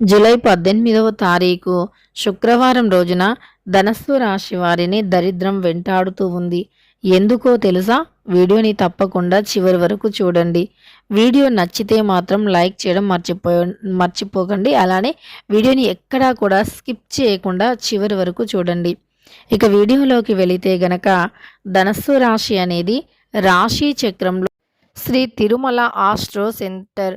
July పద్దెనిమిదవ తారీఖు శుక్రవారం రోజున ధనస్సు రాశి వారిని దరిద్రం వెంటాడుతూ ఉంది. ఎందుకో తెలుసా? వీడియోని తప్పకుండా చివరి వరకు చూడండి. వీడియో నచ్చితే మాత్రం లైక్ చేయడం మర్చిపో మర్చిపోకండి. అలానే వీడియోని ఎక్కడా కూడా స్కిప్ చేయకుండా చివరి వరకు చూడండి. ఇక వీడియోలోకి వెళితే గనక ధనస్సు రాశి అనేది రాశి చక్రంలో Sri Tirumala astro centre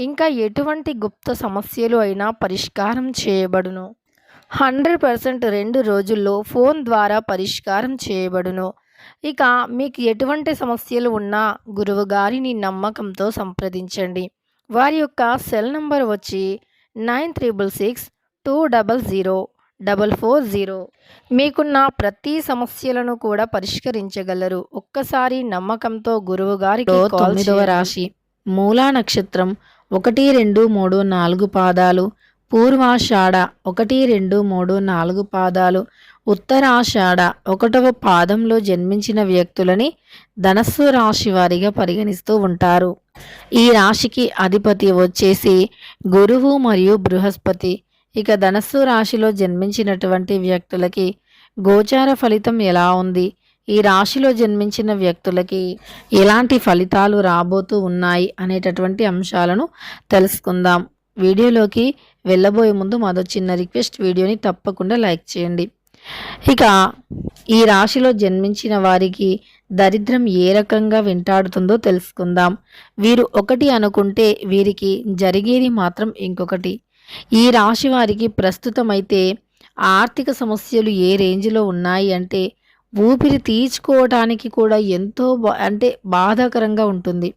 ఇంకా ఎటువంటి గుప్త సమస్యలు అయినా పరిష్కారం చేయబడును. హండ్రెడ్ పర్సెంట్ రెండు రోజుల్లో ఫోన్ ద్వారా పరిష్కారం చేయబడును. ఇక మీకు ఎటువంటి సమస్యలు ఉన్నా గురువు గారిని నమ్మకంతో సంప్రదించండి. వారి యొక్క సెల్ నంబర్ వచ్చి nine triple six two double zero double four zero. మీకున్న ప్రతి సమస్యలను కూడా పరిష్కరించగలరు. ఒక్కసారి నమ్మకంతో గురువు గారికి తొమ్మిదవ రాశి మూలా నక్షత్రం ఒకటి రెండు మూడు నాలుగు పాదాలు. పూర్వాషాఢ ఒకటి రెండు మూడు నాలుగు పాదాలు. ఉత్తరాషాఢ ఒకటవ పాదంలో జన్మించిన వ్యక్తులని ధనస్సు రాశి వారిగా పరిగణిస్తూ ఉంటారు. ఈ రాశికి అధిపతి వచ్చేసి గురువు మరియు బృహస్పతి. ఇక ధనస్సు రాశిలో జన్మించినటువంటి వ్యక్తులకి గోచార ఫలితం ఎలా ఉంది? ఈ రాశిలో జన్మించిన వ్యక్తులకి ఎలాంటి ఫలితాలు రాబోతూ ఉన్నాయి అనేటటువంటి అంశాలను తెలుసుకుందాం. వీడియోలోకి వెళ్ళబోయే ముందు మాదో చిన్న రిక్వెస్ట్ వీడియోని తప్పకుండా లైక్ చేయండి. ఇక ఈ రాశిలో జన్మించిన వారికి దరిద్రం ఏ రకంగా వెంటాడుతుందో తెలుసుకుందాం. వీరు ఒకటి అనుకుంటే వీరికి జరిగేది మాత్రం ఇంకొకటి. ఈ రాశి వారికి ప్రస్తుతమైతే ఆర్థిక సమస్యలు ఏ రేంజ్లో ఉన్నాయి అంటే ఊపిరి తీర్చుకోవటానికి కూడా ఎంతో బా- అంటే బాధాకరంగా ఉంటుంది.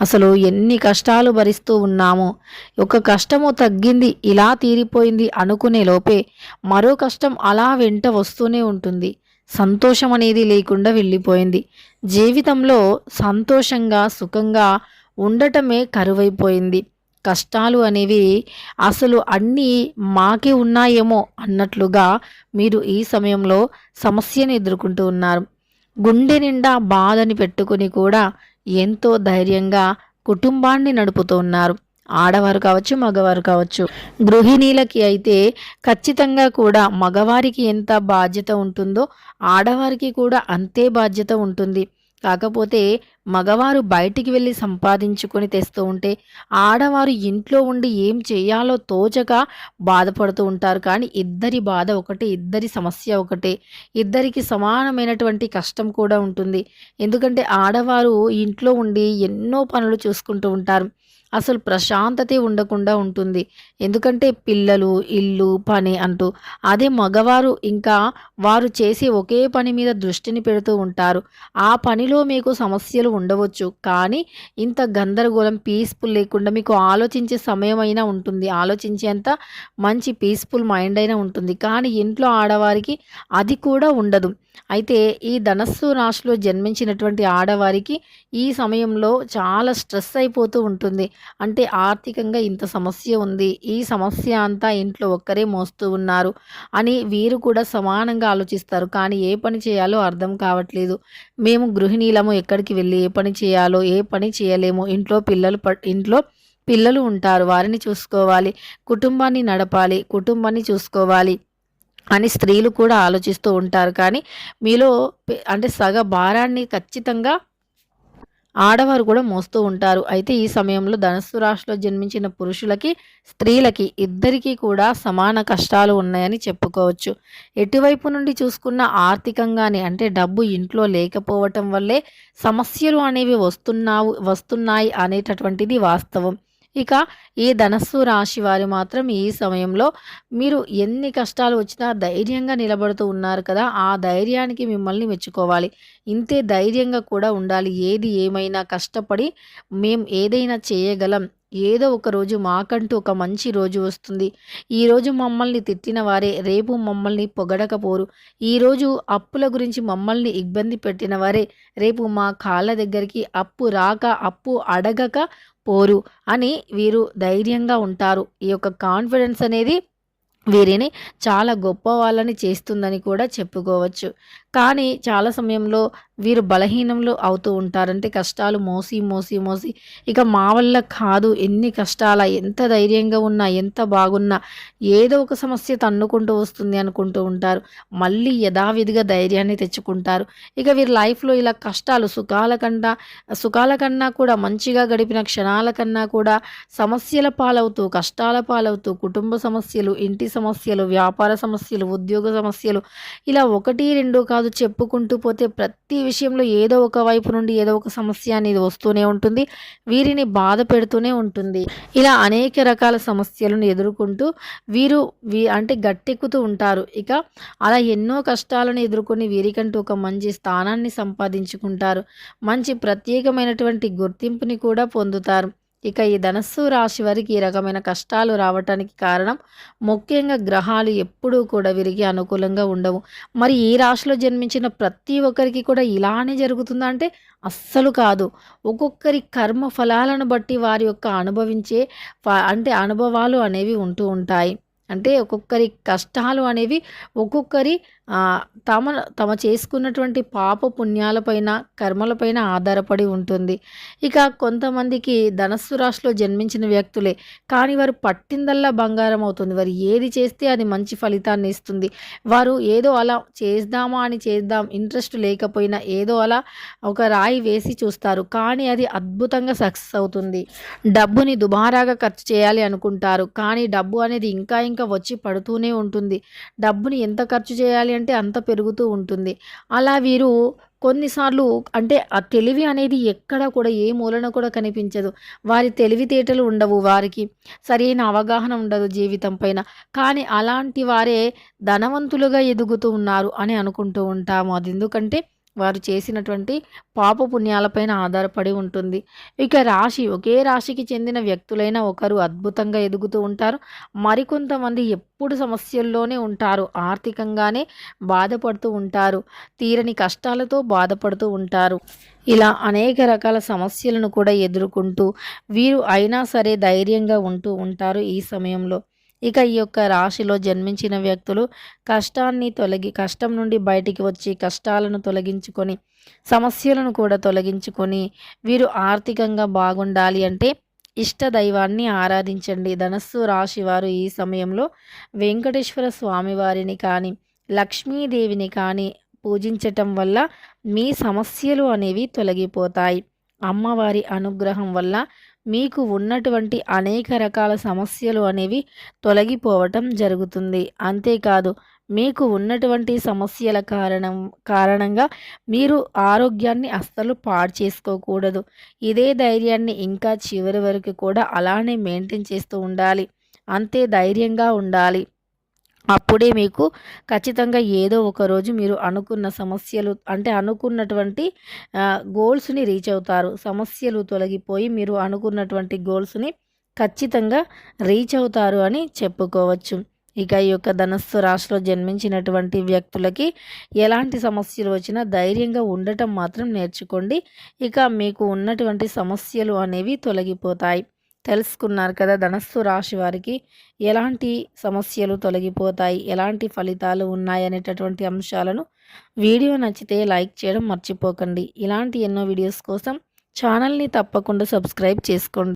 అసలు ఎన్ని కష్టాలు భరిస్తూ ఉన్నామో. ఒక కష్టము తగ్గింది ఇలా తీరిపోయింది అనుకునే లోపే మరో కష్టం అలా వెంట వస్తూనే ఉంటుంది. సంతోషం అనేది లేకుండా వెళ్ళిపోయింది. జీవితంలో సంతోషంగా సుఖంగా ఉండటమే కరువైపోయింది. కష్టాలు అనేవి అసలు అన్నీ మాకే ఉన్నాయేమో అన్నట్లుగా మీరు ఈ సమయంలో సమస్యను ఎదుర్కొంటూ ఉన్నారు. గుండె నిండా బాధని పెట్టుకుని కూడా ఎంతో ధైర్యంగా కుటుంబాన్ని నడుపుతూ ఉన్నారు. ఆడవారు కావచ్చు మగవారు కావచ్చు. గృహిణీలకి అయితే ఖచ్చితంగా కూడా మగవారికి ఎంత బాధ్యత ఉంటుందో ఆడవారికి కూడా అంతే బాధ్యత ఉంటుంది. కాకపోతే మగవారు బయటికి వెళ్ళి సంపాదించుకొని తెస్తూ ఉంటే ఆడవారు ఇంట్లో ఉండి ఏం చేయాలో తోచక బాధపడుతూ ఉంటారు. కానీ ఇద్దరి బాధ ఒకటే ఇద్దరి సమస్య ఒకటే. ఇద్దరికి సమానమైనటువంటి కష్టం కూడా ఉంటుంది. ఎందుకంటే ఆడవారు ఇంట్లో ఉండి ఎన్నో పనులు చూసుకుంటూ ఉంటారు. అసలు ప్రశాంతతే ఉండకుండా ఉంటుంది. ఎందుకంటే పిల్లలు ఇల్లు పని అంటూ అదే మగవారు ఇంకా వారు చేసే ఒకే పని మీద దృష్టిని పెడుతూ ఉంటారు. ఆ పనిలో మీకు సమస్యలు ఉండవచ్చు. కానీ ఇంత గందరగోళం పీస్ఫుల్ లేకుండా మీకు ఆలోచించే సమయం అయినా ఉంటుంది. ఆలోచించేంత మంచి పీస్ఫుల్ మైండ్ అయినా ఉంటుంది. కానీ ఇంట్లో ఆడవారికి అది కూడా ఉండదు. అయితే ఈ ధనస్సు రాశిలో జన్మించినటువంటి ఆడవారికి ఈ సమయంలో చాలా స్ట్రెస్ అయిపోతూ ఉంటుంది. అంటే ఆర్థికంగా ఇంత సమస్య ఉంది. ఈ సమస్య అంతా ఇంట్లో ఒక్కరే మోస్తూ ఉన్నారు అని వీరు కూడా సమానంగా ఆలోచిస్తారు. కానీ ఏ పని చేయాలో అర్థం కావట్లేదు. మేము గృహిణీలము ఎక్కడికి వెళ్ళి ఏ పని చేయాలో ఏ పని చేయలేము. ఇంట్లో పిల్లలు ప ఇంట్లో పిల్లలు ఉంటారు. వారిని చూసుకోవాలి. కుటుంబాన్ని నడపాలి. కుటుంబాన్ని చూసుకోవాలి. అని స్త్రీలు కూడా ఆలోచిస్తూ ఉంటారు. కానీ మీలో అంటే సగ భారాన్ని ఖచ్చితంగా ఆడవారు కూడా మోస్తూ ఉంటారు. అయితే ఈ సమయంలో ధనస్సు రాశిలో జన్మించిన పురుషులకి స్త్రీలకి ఇద్దరికీ కూడా సమాన కష్టాలు ఉన్నాయని చెప్పుకోవచ్చు. ఎటువైపు నుండి చూసుకున్న ఆర్థికంగానే అంటే డబ్బు ఇంట్లో లేకపోవటం వల్లే సమస్యలు అనేవి వస్తున్నావు వస్తున్నాయి అనేటటువంటిది వాస్తవం. ఇక ఈ ధనస్సు రాశి వారు మాత్రం ఈ సమయంలో మీరు ఎన్ని కష్టాలు వచ్చినా ధైర్యంగా నిలబడుతూ ఉన్నారు కదా ఆ ధైర్యానికి మిమ్మల్ని మెచ్చుకోవాలి. ఇంతే ధైర్యంగా కూడా ఉండాలి. ఏది ఏమైనా కష్టపడి మేము ఏదైనా చేయగలం. ఏదో ఒక రోజు మాకంటూ ఒక మంచి రోజు వస్తుంది. ఈరోజు మమ్మల్ని తిట్టిన వారే రేపు మమ్మల్ని పొగడకపోరు. ఈరోజు అప్పుల గురించి మమ్మల్ని ఇబ్బంది పెట్టిన వారే రేపు మా కాళ్ళ దగ్గరికి అప్పు రాక అప్పు అడగక పోరు అని వీరు ధైర్యంగా ఉంటారు. ఈ యొక్క కాన్ఫిడెన్స్ అనేది వీరిని చాలా గొప్ప వాళ్ళని చేస్తుందని కూడా చెప్పుకోవచ్చు. కానీ చాలా సమయంలో వీరు బలహీనంలో అవుతూ ఉంటారంటే కష్టాలు మోసి మోసి మోసి. ఇక మా వల్ల కాదు. ఎన్ని కష్టాల? ఎంత ధైర్యంగా ఉన్నా ఎంత బాగున్నా ఏదో ఒక సమస్య తన్నుకుంటూ వస్తుంది అనుకుంటూ ఉంటారు. మళ్ళీ యథావిధిగా ధైర్యాన్ని తెచ్చుకుంటారు. ఇక వీరి లైఫ్లో ఇలా కష్టాలు సుఖాల కన్నా సుఖాల కన్నా కూడా మంచిగా గడిపిన క్షణాల కన్నా కూడా సమస్యల పాలవుతూ కష్టాల పాలవుతూ కుటుంబ సమస్యలు ఇంటి సమస్యలు వ్యాపార సమస్యలు ఉద్యోగ సమస్యలు ఇలా ఒకటి రెండు కాదు కాదు చెప్పుకుంటూ పోతే ప్రతి విషయంలో ఏదో ఒక వైపు నుండి ఏదో ఒక సమస్య అనేది వస్తూనే ఉంటుంది వీరిని బాధ పెడుతూనే ఉంటుంది. ఇలా అనేక రకాల సమస్యలను ఎదుర్కొంటూ వీరు వీ అంటే గట్టెక్కుతూ ఉంటారు. ఇక అలా ఎన్నో కష్టాలను ఎదుర్కొని వీరికంటూ ఒక మంచి స్థానాన్ని సంపాదించుకుంటారు. మంచి ప్రత్యేకమైనటువంటి గుర్తింపుని కూడా పొందుతారు. ఇక ఈ ధనస్సు రాశి వారికి ఈ రకమైన కష్టాలు రావటానికి కారణం ముఖ్యంగా గ్రహాలు ఎప్పుడూ కూడా వీరికి అనుకూలంగా ఉండవు. మరి ఈ రాశిలో జన్మించిన ప్రతి ఒక్కరికి కూడా ఇలానే జరుగుతుందా అంటే అస్సలు కాదు. ఒక్కొక్కరి కర్మ ఫలాలను బట్టి వారి యొక్క అనుభవించే అంటే అనుభవాలు అనేవి ఉంటూ ఉంటాయి. అంటే ఒక్కొక్కరి కష్టాలు అనేవి ఒక్కొక్కరి తమ తమ చేసుకున్నటువంటి పాప పుణ్యాలపైన కర్మలపైన ఆధారపడి ఉంటుంది. ఇక కొంతమందికి ధనస్సు రాశిలో జన్మించిన వ్యక్తులే కానీ వారు పట్టిందల్లా బంగారం అవుతుంది. వారు ఏది చేస్తే అది మంచి ఫలితాన్ని ఇస్తుంది. వారు ఏదో అలా చేద్దామా అని చేద్దాం ఇంట్రెస్ట్ లేకపోయినా ఏదో అలా ఒక రాయి వేసి చూస్తారు. కానీ అది అద్భుతంగా సక్సెస్ అవుతుంది. డబ్బుని దుబారాగా ఖర్చు చేయాలి అనుకుంటారు. కానీ డబ్బు అనేది ఇంకా ఇంకా వచ్చి పడుతూనే ఉంటుంది. డబ్బుని ఎంత ఖర్చు చేయాలి అంటే అంత పెరుగుతూ ఉంటుంది. అలా వీరు కొన్నిసార్లు అంటే ఆ తెలివి అనేది ఎక్కడ కూడా ఏ మూలన కూడా కనిపించదు. వారి తెలివితేటలు ఉండవు వారికి. సరైన అవగాహన ఉండదు జీవితం పైన. కానీ అలాంటి వారే ధనవంతులుగా ఎదుగుతూ ఉన్నారు అని అనుకుంటూ ఉంటాము. అది ఎందుకంటే వారు చేసినటువంటి పాప పుణ్యాలపైన ఆధారపడి ఉంటుంది. ఇక రాశి ఒకే రాశికి చెందిన వ్యక్తులైన ఒకరు అద్భుతంగా ఎదుగుతూ ఉంటారు. మరికొంతమంది ఎప్పుడు సమస్యల్లోనే ఉంటారు. ఆర్థికంగానే బాధపడుతూ ఉంటారు. తీరని కష్టాలతో బాధపడుతూ ఉంటారు. ఇలా అనేక రకాల సమస్యలను కూడా ఎదుర్కొంటూ వీరు అయినా సరే ధైర్యంగా ఉంటూ ఉంటారు ఈ సమయంలో. ఇక ఈ యొక్క రాశిలో జన్మించిన వ్యక్తులు కష్టాన్ని తొలగి కష్టం నుండి బయటికి వచ్చి కష్టాలను తొలగించుకొని సమస్యలను కూడా తొలగించుకొని వీరు ఆర్థికంగా బాగుండాలి అంటే ఇష్ట దైవాన్ని ఆరాధించండి. ధనస్సు రాశి వారు ఈ సమయంలో వెంకటేశ్వర స్వామివారిని కానీ లక్ష్మీదేవిని కానీ పూజించటం వల్ల మీ సమస్యలు అనేవి తొలగిపోతాయి. అమ్మవారి అనుగ్రహం వల్ల మీకు ఉన్నటువంటి అనేక రకాల సమస్యలు అనేవి తొలగిపోవటం జరుగుతుంది. అంతేకాదు మీకు ఉన్నటువంటి సమస్యల కారణం కారణంగా మీరు ఆరోగ్యాన్ని అస్సలు పాడు చేసుకోకూడదు. ఇదే ధైర్యాన్ని ఇంకా చివరి వరకు కూడా అలానే మెయింటైన్ చేస్తూ ఉండాలి. అంతే ధైర్యంగా ఉండాలి. అప్పుడే మీకు ఖచ్చితంగా ఏదో ఒక రోజు మీరు అనుకున్న సమస్యలు అంటే అనుకున్నటువంటి గోల్స్ని రీచ్ అవుతారు. సమస్యలు తొలగిపోయి మీరు అనుకున్నటువంటి గోల్స్ని ఖచ్చితంగా రీచ్ అవుతారు అని చెప్పుకోవచ్చు. ఇక ఈ యొక్క ధనస్సు రాశిలో జన్మించినటువంటి వ్యక్తులకి ఎలాంటి సమస్యలు వచ్చినా ధైర్యంగా ఉండటం మాత్రం నేర్చుకోండి. ఇక మీకు ఉన్నటువంటి సమస్యలు అనేవి తొలగిపోతాయి. తెలుసుకున్నారు కదా ధనస్సు రాశి వారికి ఎలాంటి సమస్యలు తొలగిపోతాయి ఎలాంటి ఫలితాలు ఉన్నాయనేటటువంటి అంశాలను వీడియో నచ్చితే లైక్ చేయడం మర్చిపోకండి. ఇలాంటి ఎన్నో వీడియోస్ కోసం ఛానల్ని తప్పకుండా సబ్స్క్రైబ్ చేసుకోండి.